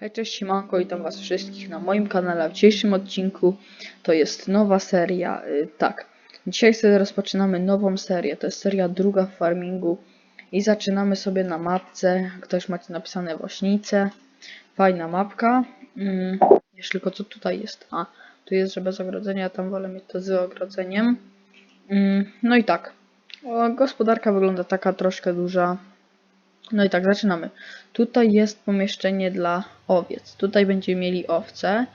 Hej, cześć, siemanko, witam was wszystkich na moim kanale. W dzisiejszym odcinku to jest nowa seria, y, tak. Dzisiaj sobie rozpoczynamy nową serię, to jest seria druga w farmingu i zaczynamy sobie na mapce, ktoś macie napisane Wośnice, fajna mapka. Mm, jeszcze tylko co tutaj jest? A, tu jest, że bez ogrodzenia, tam wolę mieć to z ogrodzeniem. Mm, no i tak, o, gospodarka wygląda taka troszkę duża, no i tak, zaczynamy. Tutaj jest pomieszczenie dla owiec. Tutaj będziemy mieli owce.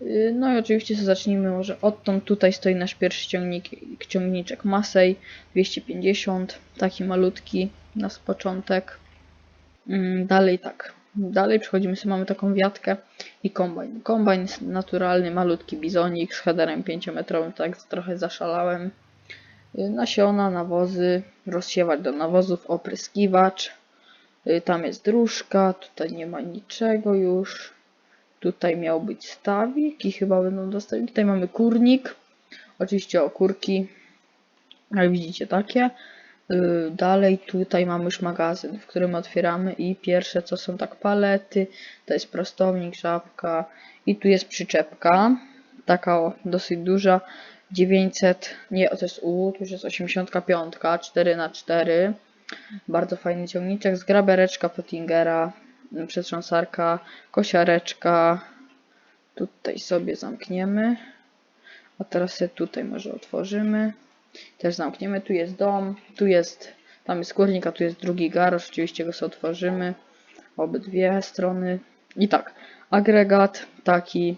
Yy, No i oczywiście zacznijmy może odtąd. Tutaj stoi nasz pierwszy ciągnik, ciągniczek Masej 250, taki malutki na początek. Ym, Dalej tak. Dalej przechodzimy sobie, mamy taką wiatkę i kombajn. Kombajn jest naturalny, malutki bizonik z headerem 5-metrowym, tak trochę zaszalałem. Yy, Nasiona, nawozy, rozsiewać do nawozów, opryskiwacz. Y, Tam jest dróżka, tutaj nie ma niczego już. Tutaj miał być stawik i chyba będą dostępni. Tutaj mamy kurnik. Oczywiście okurki. Jak widzicie takie. Y, Dalej tutaj mamy już magazyn, w którym otwieramy i pierwsze co są tak palety. To jest prostownik, żabka i tu jest przyczepka. Taka o, dosyć duża. 900, nie, to jest U, tu już jest 85, 4 na 4 bardzo fajny ciągniczek, zgrabereczka Pottingera, przetrząsarka, kosiareczka. Tutaj sobie zamkniemy. A teraz sobie tutaj może otworzymy. Też zamkniemy. Tu jest dom, tu jest, tam jest kurnik, a tu jest drugi garaż. Oczywiście go sobie otworzymy. Obydwie strony. I tak, agregat taki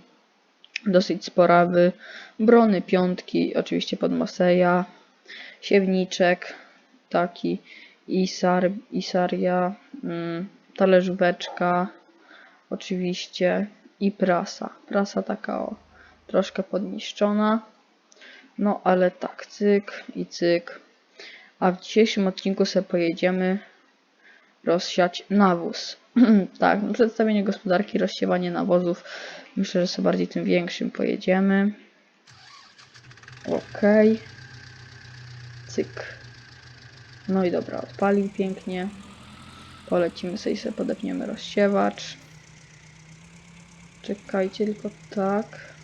dosyć sporawy. Brony piątki, oczywiście pod Moseja. Siewniczek taki Isar, Isaria, mm, talerzóweczka, oczywiście i prasa. Prasa taka o, troszkę podniszczona. No ale tak, cyk i cyk. A w dzisiejszym odcinku sobie pojedziemy rozsiać nawóz. tak, no przedstawienie gospodarki, rozsiewanie nawozów. Myślę, że sobie bardziej tym większym pojedziemy. Okej. Cyk. No i dobra, odpalił pięknie. Polecimy sobie, sobie podepniemy rozsiewacz. Czekajcie tylko tak.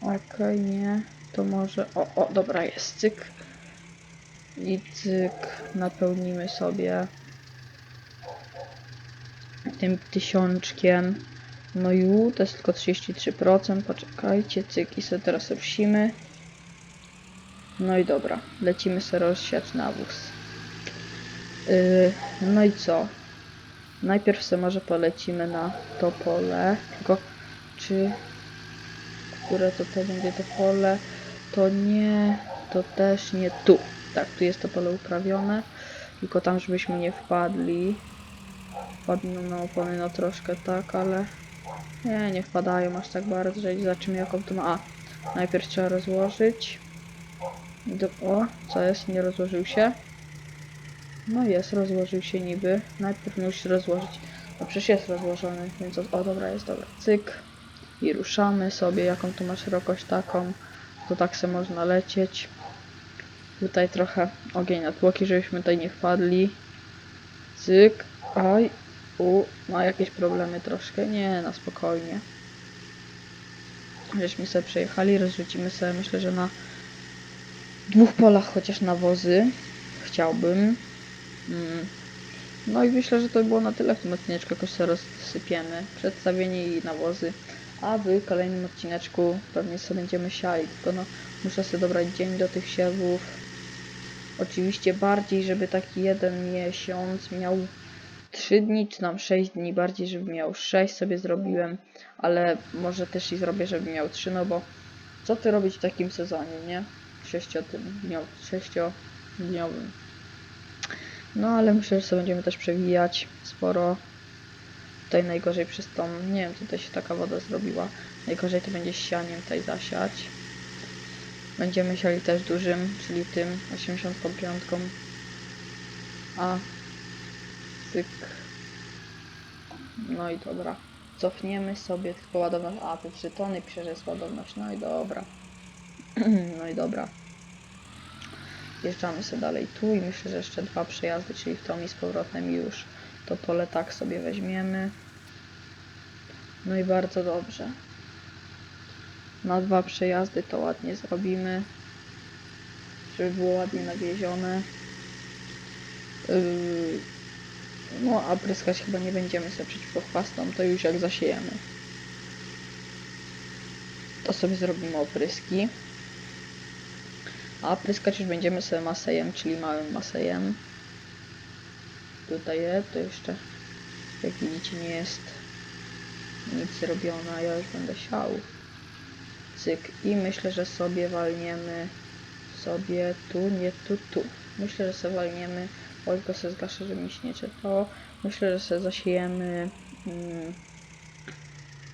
Okej, nie. To może... O, o, dobra, jest cyk. I cyk. Napełnimy sobie tym tysiączkiem. No i to jest tylko 33%. Poczekajcie, cyk. I sobie teraz rusimy. No i dobra, lecimy sobie rozsiać nawóz. Yy, no i co? Najpierw sobie może polecimy na to pole. Tylko czy... Które to to będzie to pole? To nie, to też nie tu. Tak, tu jest to pole uprawione. Tylko tam, żebyśmy nie wpadli. Wpadną na opony, no troszkę tak, ale... Nie, nie wpadają aż tak bardzo, że zobaczymy jaką to ma... A, najpierw trzeba rozłożyć. Do, o, co jest? Nie rozłożył się? No jest, rozłożył się niby. Najpierw musisz rozłożyć. No przecież jest rozłożony, więc o, o dobra, jest dobra. Cyk. I ruszamy sobie, jaką tu ma szerokość taką. To tak se można lecieć. Tutaj trochę ogień na tłoki, żebyśmy tutaj nie wpadli. Cyk. Aj. U, ma jakieś problemy troszkę. Nie, na spokojnie. Żeśmy sobie przejechali, rozrzucimy sobie, myślę, że na dwóch polach chociaż nawozy chciałbym. Mm. No i myślę, że to było na tyle w tym odcineczku, jakoś sobie rozsypiemy przedstawienie i nawozy. A w kolejnym odcineczku pewnie sobie będziemy siali, tylko no muszę sobie dobrać dzień do tych siewów. Oczywiście bardziej, żeby taki jeden miesiąc miał 3 dni, czy tam 6 dni, bardziej, żeby miał 6 sobie zrobiłem, ale może też i zrobię, żeby miał 3, no bo co ty robić w takim sezonie, nie? Sześciodniowym. No ale myślę, że sobie będziemy też przewijać sporo. Tutaj najgorzej przez tą, nie wiem, tutaj się taka woda zrobiła. Najgorzej to będzie sianiem tutaj zasiać. Będziemy siali też dużym, czyli tym 85. A cyk. No i dobra. Cofniemy sobie tylko ładowność. A, tu 3 tony pisze, że jest ładowność. No i dobra. No i dobra. Jeżdżamy sobie dalej tu i myślę, że jeszcze dwa przejazdy, czyli w tą i z powrotem już to pole tak sobie weźmiemy. No i bardzo dobrze. Na dwa przejazdy to ładnie zrobimy. Żeby było ładnie nawiezione. Yy, no a pryskać chyba nie będziemy sobie przeciwko chwastom, to już jak zasiejemy. To sobie zrobimy opryski. A pryskać już będziemy sobie masejem, czyli małym masejem. Tutaj jest, to jeszcze jak widzicie nie jest nic zrobione, ja już będę siał. Cyk. I myślę, że sobie walniemy sobie tu, nie tu, tu. Myślę, że sobie walniemy, oj, tylko sobie zgaszę, żeby mi się czytało. Myślę, że sobie zasiejemy mm,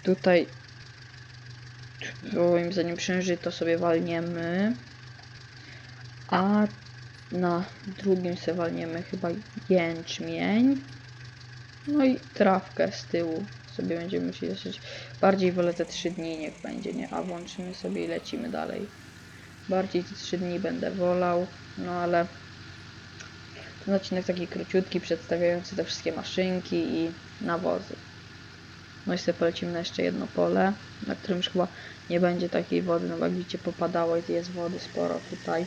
tutaj moim zdaniem przężyto sobie walniemy, a na drugim sobie walniemy chyba jęczmień. No i trawkę z tyłu sobie będziemy musieli zacząć. Bardziej wolę te 3 dni, niech będzie, nie? A włączymy sobie i lecimy dalej. Bardziej te 3 dni będę wolał, no ale ten odcinek taki króciutki, przedstawiający te wszystkie maszynki i nawozy. No i sobie polecimy na jeszcze jedno pole, na którym już chyba nie będzie takiej wody, no bo jak widzicie popadało i jest wody sporo tutaj.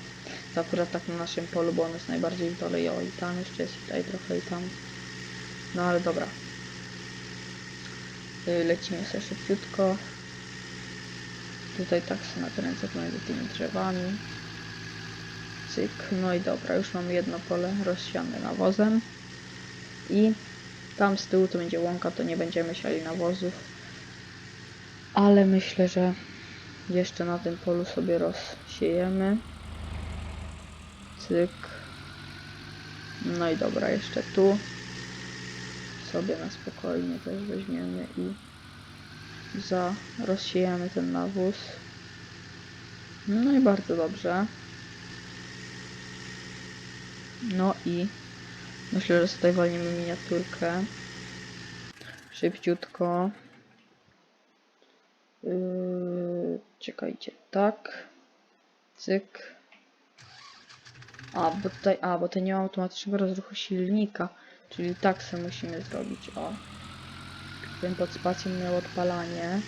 To akurat tak na naszym polu, bo on jest najbardziej w dole i o i tam jeszcze jest, tutaj trochę i tam. No ale dobra. Y, Lecimy sobie szybciutko. Tutaj tak sobie nakręcę pomiędzy tymi drzewami. Cyk. No i dobra, już mamy jedno pole rozsiane nawozem. I tam z tyłu to będzie łąka, to nie będziemy siali nawozów. Ale myślę, że jeszcze na tym polu sobie rozsiejemy. Cyk. No i dobra, jeszcze tu sobie na spokojnie też weźmiemy i za rozsiejemy ten nawóz. No i bardzo dobrze. No i myślę, że tutaj walniemy miniaturkę. Szybciutko. Yy, czekajcie, tak. Cyk. A, bo tutaj, a, bo to nie ma automatycznego rozruchu silnika. Czyli tak sobie musimy zrobić, o. Ten pod spacją miał odpalanie.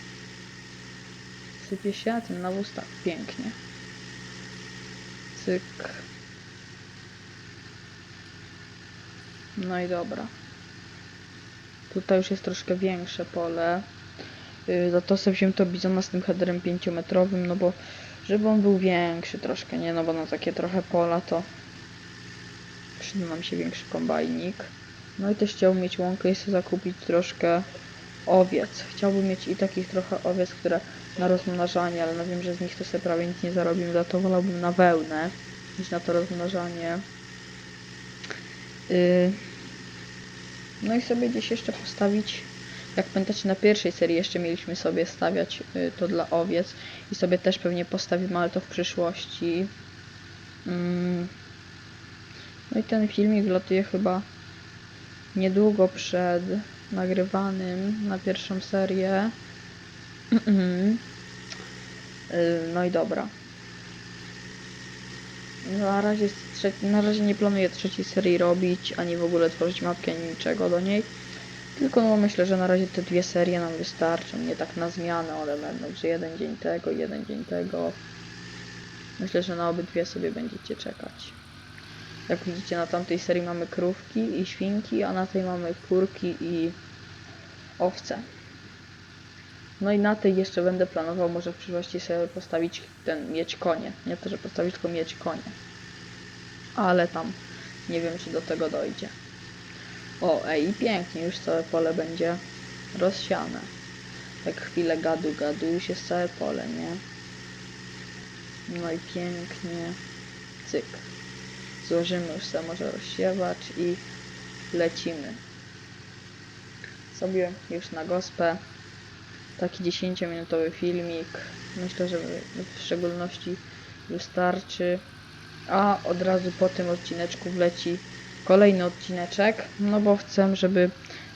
Sypie się, a ten nawóz tak, pięknie. Cyk. No i dobra. Tutaj już jest troszkę większe pole. Yy, za to sobie wziąłem to bizona z tym headerem 5-metrowym, no bo żeby on był większy troszkę, nie? No bo na takie trochę pola to przyda nam się większy kombajnik. No i też chciałbym mieć łąkę i sobie zakupić troszkę owiec. Chciałbym mieć i takich trochę owiec, które na rozmnażanie, ale no wiem, że z nich to sobie prawie nic nie zarobimy, za to wolałbym na wełnę niż na to rozmnażanie. Yy. No i sobie gdzieś jeszcze postawić, jak pamiętacie na pierwszej serii jeszcze mieliśmy sobie stawiać yy, to dla owiec i sobie też pewnie postawimy, ale to w przyszłości. Mm. No i ten filmik wlatuje chyba niedługo przed nagrywanym na pierwszą serię. Yy, No i dobra. Na razie, z trze- na razie nie planuję trzeciej serii robić, ani w ogóle tworzyć mapki, ani niczego do niej. Tylko no myślę, że na razie te dwie serie nam wystarczą. Nie tak na zmianę one będą, że jeden dzień tego, jeden dzień tego. Myślę, że na obydwie sobie będziecie czekać. Jak widzicie, na tamtej serii mamy krówki i świnki, a na tej mamy kurki i owce. No i na tej jeszcze będę planował może w przyszłości sobie postawić ten mieć konie. Nie to, że postawić, tylko mieć konie. Ale tam nie wiem, czy do tego dojdzie. O, ej, i pięknie, już całe pole będzie rozsiane. Tak chwilę gadu, gadu, już jest całe pole, nie? No i pięknie. Cyk. Złożymy już sobie może rozsiewacz i lecimy. Sobie już na gospę. Taki 10-minutowy filmik. Myślę, że w szczególności wystarczy. A od razu po tym odcineczku wleci kolejny odcineczek. No bo chcę, żeby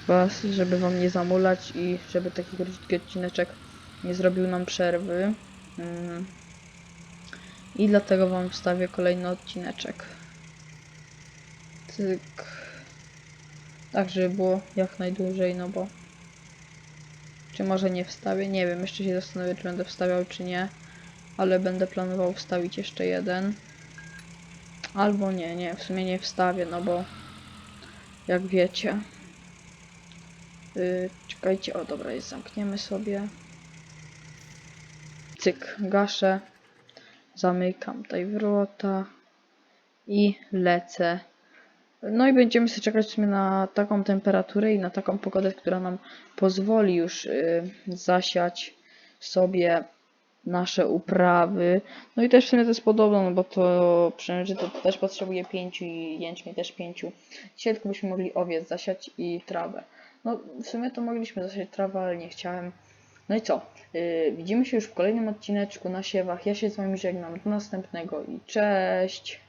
was, żeby wam nie zamulać i żeby taki krótki odcineczek nie zrobił nam przerwy. Mm. I dlatego wam wstawię kolejny odcineczek. Cyk. Tak, żeby było jak najdłużej, no bo Czy może nie wstawię? Nie wiem, jeszcze się zastanowię, czy będę wstawiał, czy nie. Ale będę planował wstawić jeszcze jeden. Albo nie, nie, w sumie nie wstawię, no bo jak wiecie. Yy, czekajcie, o dobra, jest, zamkniemy sobie. Cyk, gaszę. Zamykam tutaj wrota i lecę. No i będziemy sobie czekać w sumie na taką temperaturę i na taką pogodę, która nam pozwoli już y, zasiać sobie nasze uprawy. No i też w sumie to jest podobne, no bo to pszeniczy to też potrzebuje pięciu i jęczmień też pięciu. Dzisiaj tylko byśmy mogli owiec zasiać i trawę. No w sumie to mogliśmy zasiać trawę, ale nie chciałem. No i co? Yy, widzimy się już w kolejnym odcineczku na siewach. Ja się z wami żegnam. Do następnego i cześć!